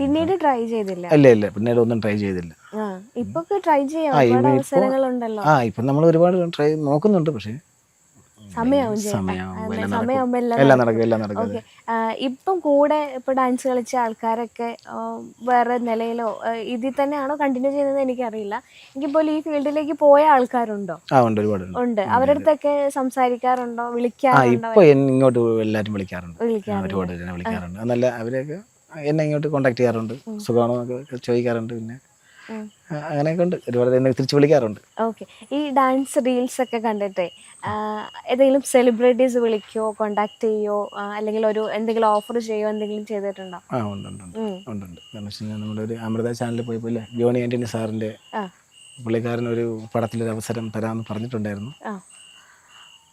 പിന്നീട് ട്രൈ ചെയ്തില്ല. ഇല്ല ഇല്ല പിന്നീട് ഒന്നും ട്രൈ ചെയ്തില്ല. ഇപ്പൊ ട്രൈ ചെയ്യാം. അവസരങ്ങളുണ്ടല്ലോ. ആ ഇപ്പം നമ്മൾ ഒരുപാട് ട്രൈ നോക്കുന്നുണ്ട് പക്ഷേ ഇപ്പം കൂടെ ഇപ്പൊ ഡാൻസ് കളിച്ച ആൾക്കാരൊക്കെ വേറെ നിലയിലോ ഇതിൽ തന്നെയാണോ കണ്ടിന്യൂ ചെയ്യുന്നത് എനിക്കറിയില്ല. പോലും ഈ ഫീൽഡിലേക്ക് പോയ ആൾക്കാരുണ്ടോ? ഉണ്ട് ഒരുപാട് ഉണ്ട്. ഉണ്ട്. അവരുടെ അടുത്തൊക്കെ സംസാരിക്കാറുണ്ടോ? വിളിക്കാറുണ്ടോ? ഇങ്ങോട്ട് എല്ലാവരും വിളിക്കാറുണ്ട്. ഒരുപാട് വിളിക്കാറുണ്ട്. നല്ല അവരെയൊക്കെ എന്നെ ഇങ്ങോട്ട് കോണ്ടാക്ട് ചെയ്യാറുണ്ട്. സുഖമാണോ എന്നൊക്കെ ചോദിക്കാറുണ്ട് പിന്നെ. അങ്ങനെ കൊണ്ട് അങ്ങനെയൊക്കെ ഉണ്ട് ഒരുപാട് എന്നെ തിരിച്ചു വിളിക്കാറുണ്ട്. ഓക്കെ ഈ ഡാൻസ് റീൽസ് ഒക്കെ കണ്ടിട്ടേ ഏതെങ്കിലും സെലിബ്രിറ്റീസ് വിളിക്കോ കോണ്ടാക്ട് ചെയ്യോ അല്ലെങ്കിൽ ഒരു എന്തെങ്കിലും ഓഫർ ചെയ്യോ എന്തെങ്കിലും ചെയ്തിട്ടുണ്ടോ? ആ ഉണ്ട് ഉണ്ട് ഉണ്ട്. ഉണ്ട് കാരണം നമ്മൾ നമ്മുടെ ഒരു അമൃത ചാനലിൽ പോയി പോലെ ജോണി ആന്റണി സാറിന്റെ പുള്ളിക്കാരൻ ഒരു പടത്തിലൊരു അവസരം തരാമെന്ന് പറഞ്ഞിട്ടുണ്ടായിരുന്നു.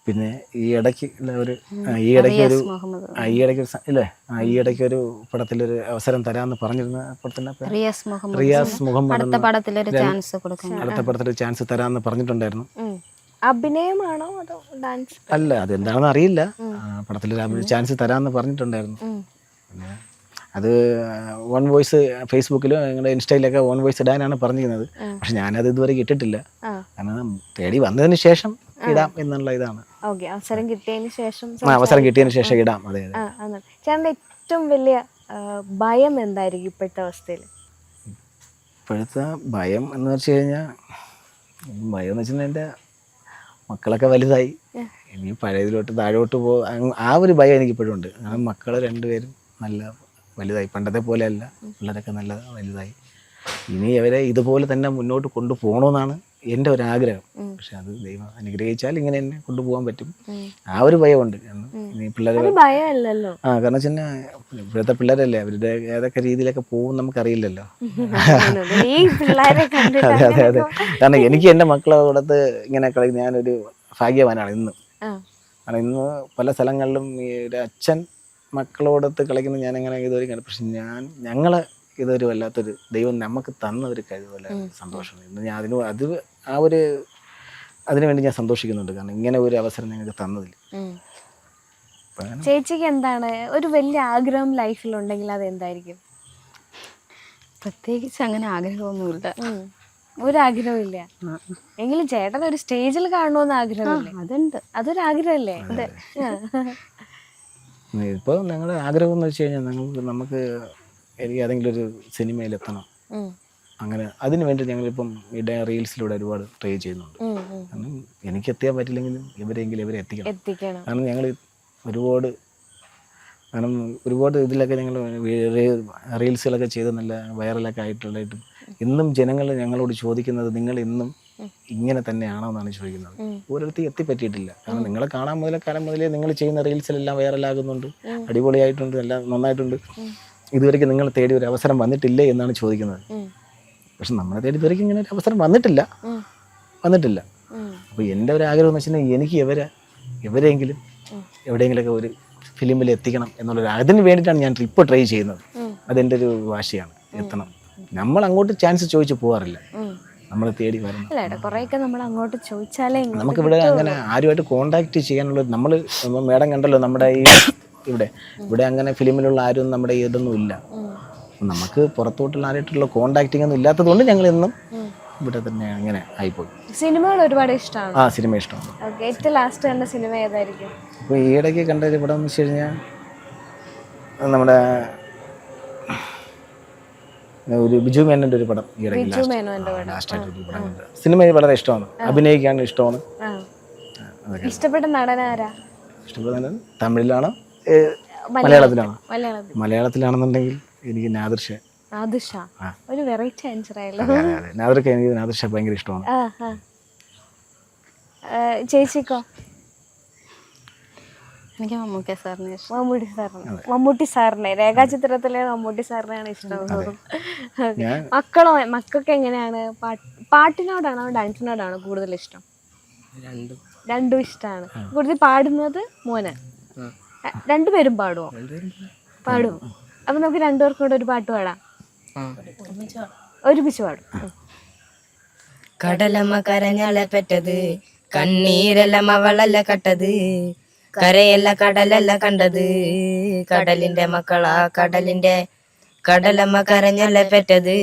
പിന്നെ ഈ ഇടയ്ക്ക് ഒരു ഈ ഇടയ്ക്ക് ഒരു ഈ ഇടയ്ക്ക് ഒരു സ- ഇല്ലേ? ആ ഈ ഇടയ്ക്ക് ഒരു പടത്തിലൊരു അവസരം തരാന്ന് പറഞ്ഞിരുന്ന പേര്? റിയാസ് മുഹമ്മദ് റിയാസ് മുഹമ്മദ് അടുത്ത എന്ന പടത്തിലൊരു ചാൻസ് കൊടുക്കും അടുത്ത പടത്തിൽ ചാൻസ് തരാമെന്ന് പറഞ്ഞിട്ടുണ്ടായിരുന്നു. ഉം. അഭിനയമാണോ അതോ ഡാൻസ്? അല്ല അതെന്താണെന്ന് അറിയില്ല. ആ, പടത്തിലൊരു ചാൻസ് തരാമെന്ന് പറഞ്ഞിട്ടുണ്ടായിരുന്നു. പിന്നെ അത് വൺ വോയിസ് ഫേസ്ബുക്കിലും നിങ്ങളുടെ ഇൻസ്റ്റയിലൊക്കെ വൺ വോയിസ് ഇടാനാണ് പറഞ്ഞിരുന്നത്. പക്ഷെ ഞാനത് ഇതുവരെ ഇട്ടിട്ടില്ല. ആ. കാരണം തേടി വന്നതിന് ശേഷം ഇടാം എന്നുള്ള ഇതാണ്. അവസരം കിട്ടിയതിന് ശേഷം അവസരം കിട്ടിയതിന് ശേഷം ഇടാം. അതെ അതെ. ആ ചേട്ടന്റെ ഏറ്റവും വലിയ ഭയം എന്തായിരിക്കും ഇപ്പോഴത്തെ അവസ്ഥയിൽ? ഇപ്പോഴത്തെ ഭയം എന്ന് വെച്ച് കഴിഞ്ഞാൽ ഭയം എന്ന് വെച്ചാൽ എന്റെ മക്കളൊക്കെ വലുതായി. ഇനി പഴയതിലോട്ട് താഴോട്ട് പോ ആ ഒരു ഭയം എനിക്ക് ഇപ്പോഴും ഉണ്ട്. കാരണം മക്കൾ രണ്ടുപേരും നല്ല വലുതായി. പണ്ടത്തെ പോലെയല്ല പിള്ളേരൊക്കെ നല്ല വലുതായി. ഇനി അവരെ ഇതുപോലെ തന്നെ മുന്നോട്ട് കൊണ്ടുപോകണമെന്നാണ് എന്റെ ഒരു ആഗ്രഹം പക്ഷെ അത് ദൈവം അനുഗ്രഹിച്ചാൽ ഇങ്ങനെ എന്നെ കൊണ്ടുപോകാൻ പറ്റും. ആ ഒരു ഭയമുണ്ട്. കാരണം ഇനി പിള്ളേർ ഭയമല്ലല്ലോ. ആ കാരണം വെച്ചാൽ ഇപ്പോഴത്തെ പിള്ളേരല്ലേ അവരുടെ ഏതൊക്കെ രീതിയിലൊക്കെ പോകും നമുക്കറിയില്ലല്ലോ. അതെ അതെ അതെ. കാരണം എനിക്ക് എന്റെ മക്കളെ കൊടുത്ത് ഇങ്ങനെ കളി ഞാനൊരു ഭാഗ്യവാനാണ് ഇന്ന്. കാരണം ഇന്ന് പല സ്ഥലങ്ങളിലും ഈ ഒരു അച്ഛൻ മക്കളോടൊത്ത് കളിക്കുന്നത് ഞാൻ എങ്ങനെ ഇതുവരെ കണ്ടു പക്ഷെ ഞാൻ ഞങ്ങളെ ഇതൊരു വല്ലാത്തൊരു ദൈവം നമുക്ക് തന്ന ഒരു കഴിവല്ല സന്തോഷം ഇന്ന് ഞാൻ അതിന് അത് ആ ഒരു അതിനുവേണ്ടി ഞാൻ സന്തോഷിക്കുന്നുണ്ട്. കാരണം ഇങ്ങനെ ഒരു അവസരം ഞങ്ങൾക്ക് തന്നതിൽ. ചേച്ചിക്ക് എന്താണ്? ഒരു വലിയ ആഗ്രഹം ലൈഫിൽ ഉണ്ടെങ്കിൽ അത് എന്തായിരിക്കും? പ്രത്യേകിച്ച് അങ്ങനെ ആഗ്രഹമൊന്നുമില്ല. ഒരാഗ്രഹമില്ല എങ്കിലും ചേട്ടൻ ഒരു സ്റ്റേജിൽ കാണണമെന്ന് ആഗ്രഹമില്ലേ? അതുണ്ട്. അതൊരു ആഗ്രഹമല്ലേ ഇപ്പോൾ ഞങ്ങളുടെ ആഗ്രഹം എന്ന് വെച്ച് കഴിഞ്ഞാൽ നമുക്ക് നമുക്ക് എനിക്ക് ഏതെങ്കിലും ഒരു സിനിമയിൽ എത്തണം. അങ്ങനെ അതിനു വേണ്ടി ഞങ്ങളിപ്പം റീൽസിലൂടെ ഒരുപാട് ട്രൈ ചെയ്യുന്നുണ്ട്. കാരണം എനിക്ക് എത്തിയാൻ പറ്റില്ലെങ്കിലും ഇവരെങ്കിലും ഇവരെ എത്തിക്കണം. കാരണം ഞങ്ങൾ ഒരുപാട് കാരണം ഒരുപാട് ഇതിലൊക്കെ ഞങ്ങൾ റീൽസുകളൊക്കെ ചെയ്ത് നല്ല വൈറലൊക്കെ ആയിട്ടുള്ളതായിട്ടും ഇന്നും ജനങ്ങൾ ഞങ്ങളോട് ചോദിക്കുന്നത് നിങ്ങൾ ഇന്നും ഇങ്ങനെ തന്നെയാണോ എന്നാണ് ചോദിക്കുന്നത്. ഓരോരുത്തർ എത്തിപ്പറ്റിയിട്ടില്ല കാരണം നിങ്ങളെ കാണാൻ മുതലേ കാലം മുതലേ നിങ്ങൾ ചെയ്യുന്ന റീൽസിലെല്ലാം വൈറലാകുന്നുണ്ട്. അടിപൊളിയായിട്ടുണ്ട് എല്ലാം നന്നായിട്ടുണ്ട്. ഇതുവരെയ്ക്ക് നിങ്ങൾ തേടി ഒരു അവസരം വന്നിട്ടില്ലേ എന്നാണ് ചോദിക്കുന്നത്. പക്ഷെ നമ്മളെ തേടി ഇതുവരെയ്ക്ക് ഇങ്ങനെ ഒരു അവസരം വന്നിട്ടില്ല. വന്നിട്ടില്ല. അപ്പൊ അപ്പോൾ എന്റെ ഒരു ആഗ്രഹം എന്ന് വെച്ചിട്ടുണ്ടെങ്കിൽ എനിക്ക് ഇവരെ എവരെയെങ്കിലും എവിടെയെങ്കിലുമൊക്കെ ഒരു ഫിലിമിൽ എത്തിക്കണം എന്നുള്ളൊരു അതിന് വേണ്ടിയിട്ടാണ് ഞാൻ ഇപ്പോൾ ട്രൈ ചെയ്യുന്നത്. അതെന്റെ ഒരു വാശിയാണ്. എത്തണം. നമ്മൾ അങ്ങോട്ട് ചാൻസ് ചോദിച്ചു പോകാറില്ല. നമ്മൾ തേടി വരണം. അല്ല ഏട്ടാ നമ്മൾ അങ്ങോട്ട് ചോദിച്ചാലേ നമുക്ക് നമുക്കിവിടെ അങ്ങനെ ആരുമായിട്ട് കോണ്ടാക്ട് ചെയ്യാനുള്ള നമ്മൾ മേഡം കണ്ടല്ലോ നമ്മുടെ ഈ ഇവിടെ. ഇവിടെ അങ്ങനെ ഫിലിമിലുള്ള ആരും നമ്മുടെ ഇതൊന്നും ഇല്ല. നമുക്ക് പുറത്തോട്ടുള്ള ആരായിട്ടുള്ള കോണ്ടാക്റ്റിംഗ് ഒന്നും ഇല്ലാത്തത് കൊണ്ട് ഞങ്ങൾ എന്നും ഇവിടെ തന്നെ അങ്ങനെ ആയിപ്പോയി. സിനിമകൾ ഒരുപാട് ഇഷ്ടമാണ്. ആ സിനിമ ഇഷ്ടമാണ്. ഓക്കെ ഏറ്റവും ലാസ്റ്റ് കണ്ട സിനിമ ഏതായിരിക്കും? ഇപ്പോൾ ഈയിടയ്ക്ക് കണ്ട ഒരു പടം എന്ന് വെച്ച് കഴിഞ്ഞാൽ നമ്മുടെ ഒരു ബിജു മേനന്റെ ഒരു പടം ഈയിടയ്ക്ക് സിനിമ വളരെ ഇഷ്ടമാണ്. അഭിനയിക്കാൻ ഇഷ്ടമാണ്. ആ. അതൊക്കെ. ഇഷ്ടപ്പെട്ട നടനാരാ ഇഷ്ടപ്പെടുന്നത് തമിഴിലാണോ മലയാളത്തിലാണോ. മലയാളത്തിലാണെന്നുണ്ടെങ്കിൽ എനിക്ക് നാദൃശ. ആദുഷ ഒരു വെറൈറ്റി ആൻസർ ആയല്ലോ. അതെ എനിക്ക് നാദൃശ ഭയങ്കര ഇഷ്ടമാണ്. ചേച്ചിക്കോ? എനിക്ക് മമ്മൂക്ക സാറിനെ ഇഷ്ടം. മമ്മൂട്ടി സാറിനെ. മമ്മൂട്ടി സാറിനെ. രേഖാചിത്രത്തിലെ മമ്മൂട്ടി സാറിനെയാണ് ഇഷ്ടം ഞാൻ- മക്കളോ മക്കൾക്ക് എങ്ങനെയാണ്? പാട്ട് പാട്ടിനോടാണോ ഡാൻസിനോടാണോ കൂടുതൽ ഇഷ്ടം? രണ്ടും. രണ്ടും ഇഷ്ടമാണ്. കൂടുതൽ പാടുന്നത് മോനെ. രണ്ടുപേരും പാടുമോ പാടും അപ്പൊ നമുക്ക് രണ്ടുപേർക്കും കൂടെ ഒരു പാട്ട് പാടാം. ഒരുമിച്ച് പാടും. കടലമ്മ കരഞ്ഞാളെ പെറ്റത് കണ്ണീരെല്ലാം അവളല്ല കട്ടത് കരയല്ല കടലല്ല കണ്ടത്. കടലിന്റെ മക്കളാ കടലിന്റെ കടലമ്മ കരഞ്ഞല്ല പെറ്റത്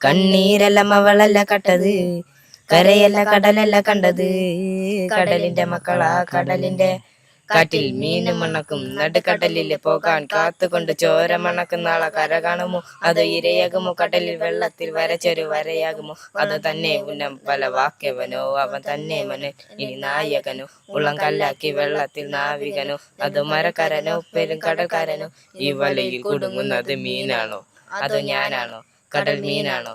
കണ്ണീരെല്ലാം അവളല്ല കട്ടത് കരയല്ല കടലല്ല കണ്ടത്. കടലിന്റെ മക്കളാ കടലിന്റെ കാറ്റിൽ മീനും മണക്കും നടുക്കടലിൽ പോകാൻ കാത്തുകൊണ്ട് ചോര മണക്കും നാളെ കര കാണുമോ? അത് ഇരയാകുമോ? കടലിൽ വെള്ളത്തിൽ വരച്ചൊരു വരയാകുമോ? അത് തന്നെ ഉന്നം പല വാക്യവനോ അവൻ തന്നെ മന ഇനി നായകനോ. ഉള്ളം കല്ലാക്കി വെള്ളത്തിൽ നാവികനോ അത് മരക്കാരനോ പെരും കടൽക്കാരനോ. ഈ വലയിൽ കുടുങ്ങുന്നത് മീനാണോ? അതോ ഞാനാണോ? കടൽ മീനാണോ?